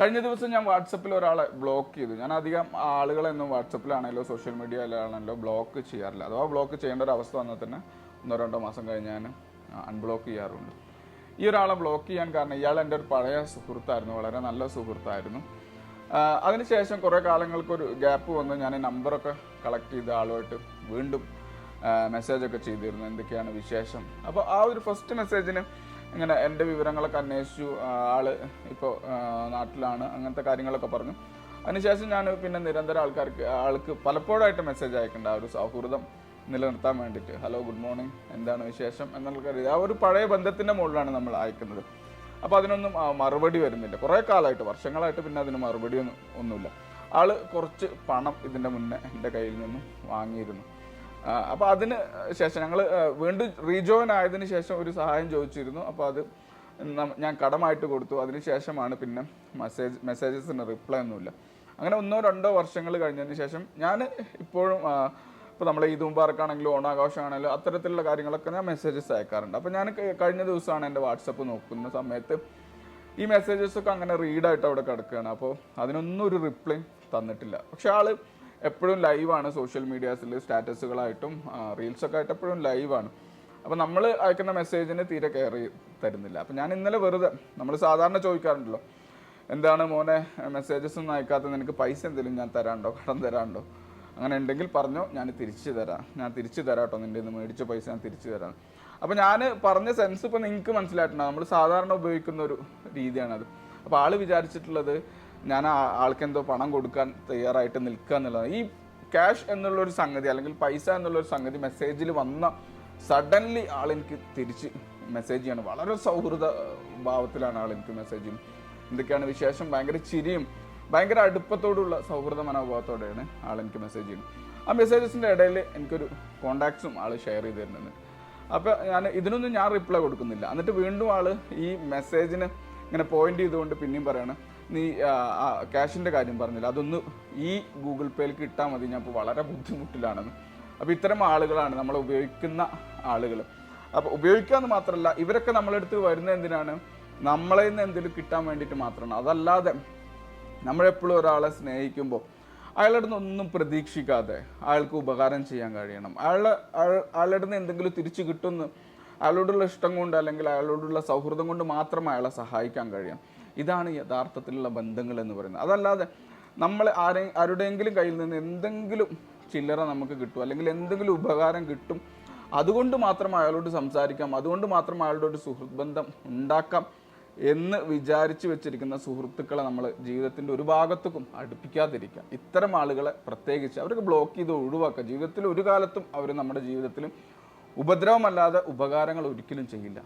കഴിഞ്ഞ ദിവസം ഞാൻ വാട്സപ്പിൽ ഒരാളെ ബ്ലോക്ക് ചെയ്തു. ഞാൻ അധികം ആളുകളെന്നും വാട്സപ്പിലാണെങ്കിലോ സോഷ്യൽ മീഡിയയിലാണല്ലോ ബ്ലോക്ക് ചെയ്യാറില്ല. അഥവാ ബ്ലോക്ക് ചെയ്യേണ്ട ഒരു അവസ്ഥ വന്നാൽ തന്നെ ഒന്നോ രണ്ടോ മാസം കഴിഞ്ഞ് ഞാൻ അൺബ്ലോക്ക് ചെയ്യാറുണ്ട്. ഈ ഒരാളെ ബ്ലോക്ക് ചെയ്യാൻ കാരണം ഇയാൾ എന്റെ ഒരു പഴയ സുഹൃത്തായിരുന്നു വളരെ നല്ല സുഹൃത്തായിരുന്നു. അതിനുശേഷം കുറേ കാലങ്ങൾക്കൊരു ഗ്യാപ്പ് വന്ന്. ഞാൻ നമ്പറൊക്കെ കളക്ട് ചെയ്ത ആളുമായിട്ട് വീണ്ടും മെസ്സേജൊക്കെ ചെയ്തിരുന്നു. എന്തൊക്കെയാണ് വിശേഷം? അപ്പോൾ ആ ഒരു ഫസ്റ്റ് മെസ്സേജിന് ഇങ്ങനെ എന്റെ വിവരങ്ങളൊക്കെ അന്വേഷിച്ചു ആൾ ഇപ്പോൾ നാട്ടിലാണ് അങ്ങനത്തെ കാര്യങ്ങളൊക്കെ പറഞ്ഞു. അതിനുശേഷം ഞാൻ പിന്നെ നിരന്തരം ആൾക്കാർക്ക് ആൾക്ക് പലപ്പോഴായിട്ട് മെസ്സേജ് അയക്കേണ്ട ആ ഒരു സൗഹൃദം നിലനിർത്താൻ വേണ്ടിയിട്ട്. ഹലോ ഗുഡ് മോർണിംഗ് എന്താണ് വിശേഷം? എന്നുള്ള കാര്യം ആ ഒരു പഴയ ബന്ധത്തിന്റെ മുകളിലാണ് നമ്മൾ അയക്കുന്നത്. അപ്പോൾ അതിനൊന്നും മറുപടി വരുന്നില്ല. കുറേ കാലമായിട്ട് വർഷങ്ങളായിട്ട് പിന്നെ അതിന് മറുപടി ഒന്നും ഒന്നുമില്ല. ആൾ കുറച്ച് പണം ഇതിന്റെ മുന്നേ എന്റെ കയ്യിൽ നിന്നും വാങ്ങിയിരുന്നു. അപ്പോൾ അതിന് ശേഷം ഞങ്ങൾ വീണ്ടും റീജോയിൻ ആയതിനു ശേഷം ഒരു സഹായം ചോദിച്ചിരുന്നു. അപ്പോൾ അത് ഞാൻ കടമായിട്ട് കൊടുത്തു. അതിനുശേഷമാണ് പിന്നെ മെസ്സേജ് മെസ്സേജസിന് റിപ്ലൈ ഒന്നുമില്ല. അങ്ങനെ ഒന്നോ രണ്ടോ വർഷങ്ങൾ കഴിഞ്ഞതിന് ശേഷം ഞാൻ ഇപ്പോഴും ഇപ്പോൾ നമ്മൾ ഈദ് മുബാറക്കാണെങ്കിലും ഓണാഘോഷമാണെങ്കിലും അത്തരത്തിലുള്ള കാര്യങ്ങളൊക്കെ ഞാൻ മെസ്സേജസ് അയക്കാറുണ്ട്. അപ്പോൾ ഞാൻ കഴിഞ്ഞ ദിവസമാണ് എന്റെ വാട്സപ്പ് നോക്കുന്ന സമയത്ത് ഈ മെസ്സേജസ് ഒക്കെ അങ്ങനെ റീഡായിട്ട് അവിടെ കിടക്കുകയാണ്. അപ്പോൾ അതിനൊന്നും ഒരു റിപ്ലൈ തന്നിട്ടില്ല. പക്ഷെ ആൾ എപ്പോഴും ലൈവാണ് സോഷ്യൽ മീഡിയാസിൽ സ്റ്റാറ്റസുകളായിട്ടും റീൽസൊക്കെ ആയിട്ട് എപ്പോഴും ലൈവാണ് അപ്പോൾ നമ്മൾ അയക്കുന്ന മെസ്സേജിന് തീരെ കെയർ തരുന്നില്ല. അപ്പോൾ ഞാൻ ഇന്നലെ വെറുതെ നമ്മൾ സാധാരണ ചോദിക്കാറുണ്ടല്ലോ എന്താണ് മോനെ മെസ്സേജസ് ഒന്നും അയക്കാത്ത നിനക്ക് പൈസ എന്തെങ്കിലും ഞാൻ തരാണ്ടോ കടം തരാണ്ടോ അങ്ങനെ ഉണ്ടെങ്കിൽ പറഞ്ഞോ ഞാൻ തിരിച്ചു തരാം. ഞാൻ തിരിച്ചു തരാം കേട്ടോ നിന്റെ നിന്ന് മേടിച്ച പൈസ ഞാൻ തിരിച്ചു തരാം. അപ്പോൾ ഞാൻ പറഞ്ഞ സെൻസ് ഇപ്പോൾ നിങ്ങൾക്ക് മനസ്സിലായിട്ടുണ്ടാകും നമ്മൾ സാധാരണ ഉപയോഗിക്കുന്ന ഒരു രീതിയാണത്. അപ്പോൾ ആൾ വിചാരിച്ചിട്ടുള്ളത് ഞാൻ ആ- ആൾക്ക് എന്തോ പണം കൊടുക്കാൻ തയ്യാറായിട്ട് നിൽക്കുക എന്നുള്ളത് ഈ ക്യാഷ് എന്നുള്ളൊരു സംഗതി അല്ലെങ്കിൽ പൈസ എന്നുള്ളൊരു സംഗതി മെസ്സേജിൽ വന്ന സഡൻലി ആളെനിക്ക് തിരിച്ച് മെസ്സേജ് ചെയ്യണം. വളരെ സൗഹൃദ ഭാവത്തിലാണ് ആളെനിക്ക് മെസ്സേജ് ചെയ്യുന്നത്. എന്തൊക്കെയാണ് വിശേഷം? ഭയങ്കര ചിരിയും ഭയങ്കര അടുപ്പത്തോടുള്ള സൗഹൃദ മനോഭാവത്തോടെയാണ് ആളെനിക്ക് മെസ്സേജ് ചെയ്യുന്നത്. ആ മെസ്സേജസിന്റെ ഇടയിൽ എനിക്കൊരു കോണ്ടാക്ട്സും ആൾ ഷെയർ ചെയ്ത് തരുന്നുണ്ട്. അപ്പോൾ ഞാൻ ഇതിനൊന്നും ഞാൻ റിപ്ലൈ കൊടുക്കുന്നില്ല. എന്നിട്ട് വീണ്ടും ആൾ ഈ മെസ്സേജിന് ഇങ്ങനെ പോയിന്റ് ചെയ്തുകൊണ്ട് പിന്നെയും പറയാണ്. നീ ക്യാഷിന്റെ കാര്യം പറഞ്ഞില്ല. അതൊന്ന് ഈ ഗൂഗിൾ പേയിലേക്ക് ഇട്ടാൽ മതി. ഞാൻ ഇപ്പോൾ വളരെ ബുദ്ധിമുട്ടിലാണെന്ന്. അപ്പോൾ ഇത്തരം ആളുകളാണ് നമ്മൾ ഉപയോഗിക്കുന്ന ആളുകൾ അപ്പോൾ ഉപയോഗിക്കാമെന്ന് മാത്രമല്ല ഇവരൊക്കെ നമ്മളെടുത്ത് വരുന്ന എന്തിനാണ്? നമ്മളെ നിന്ന് എന്തെങ്കിലും കിട്ടാൻ വേണ്ടിയിട്ട് മാത്രമാണ്. അതല്ലാതെ നമ്മളെപ്പോഴും ഒരാളെ സ്നേഹിക്കുമ്പോൾ അയാളുടെ നിന്ന് ഒന്നും പ്രതീക്ഷിക്കാതെ അയാൾക്ക് ഉപകാരം ചെയ്യാൻ കഴിയണം. അയാളെ അയാളുടെ നിന്ന് എന്തെങ്കിലും തിരിച്ചു കിട്ടുമെന്ന് അയാളോടുള്ള ഇഷ്ടം കൊണ്ട് അല്ലെങ്കിൽ അയാളോടുള്ള സൗഹൃദം കൊണ്ട് മാത്രം അയാളെ സഹായിക്കാൻ കഴിയാം ഇതാണ് യഥാർത്ഥത്തിലുള്ള ബന്ധങ്ങൾ എന്ന് പറയുന്നത്. അതല്ലാതെ നമ്മൾ ആരെ ആരുടെയെങ്കിലും കയ്യിൽ നിന്ന് എന്തെങ്കിലും ചില്ലറ നമുക്ക് കിട്ടും അല്ലെങ്കിൽ എന്തെങ്കിലും ഉപകാരം കിട്ടും അതുകൊണ്ട് മാത്രം അയാളോട് സംസാരിക്കാം അതുകൊണ്ട് മാത്രം അയാളുടെ ഒരു സുഹൃത്ത് ബന്ധം ഉണ്ടാക്കാം എന്ന് വിചാരിച്ചു വെച്ചിരിക്കുന്ന സുഹൃത്തുക്കളെ നമ്മൾ ജീവിതത്തിന്റെ ഒരു ഭാഗത്തേക്കും അടുപ്പിക്കാതിരിക്കുക ഇത്തരം ആളുകളെ പ്രത്യേകിച്ച് അവർക്ക് ബ്ലോക്ക് ചെയ്ത് ഒഴിവാക്കുക. ജീവിതത്തിൽ ഒരു കാലത്തും അവർ നമ്മുടെ ജീവിതത്തിലും ഉപദ്രവമല്ലാതെ ഉപകാരങ്ങൾ ഒരിക്കലും ചെയ്യില്ല.